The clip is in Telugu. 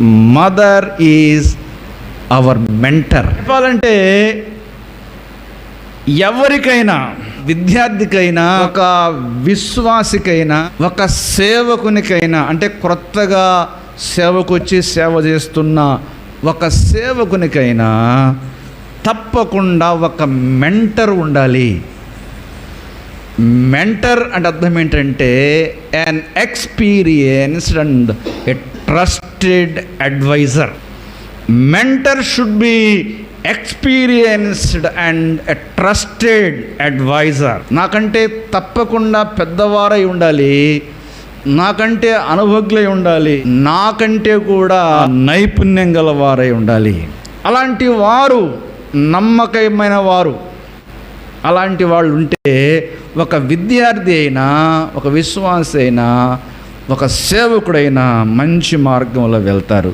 మదర్ ఈజ్ అవర్ మెంటర్ చెప్పాలంటే ఎవరికైనా విద్యార్థికైనా ఒక విశ్వాసికైనా ఒక సేవకునికైనా అంటే క్రొత్తగా సేవకొచ్చి సేవ చేస్తున్న ఒక సేవకునికైనా తప్పకుండా ఒక మెంటర్ ఉండాలి. మెంటర్ అంటే అర్థం ఏంటంటే an experienced and a trusted adviser mentor should be experienced and a trusted adviser నాకంటే తప్పకుండా పెద్దవారై ఉండాలి నాకంటే అనుభజ్ఞై ఉండాలి నాకంటే కూడా నైపుణ్యం గల వారై ఉండాలి. అలాంటి వారు నమ్మకమైన వారు అలాంటి వాళ్ళు ఉంటే ఒక విద్యార్థి అయినా ఒక విశ్వాసి అయినా ఒక సేవకుడైనా మంచి మార్గంలో వెళ్తారు.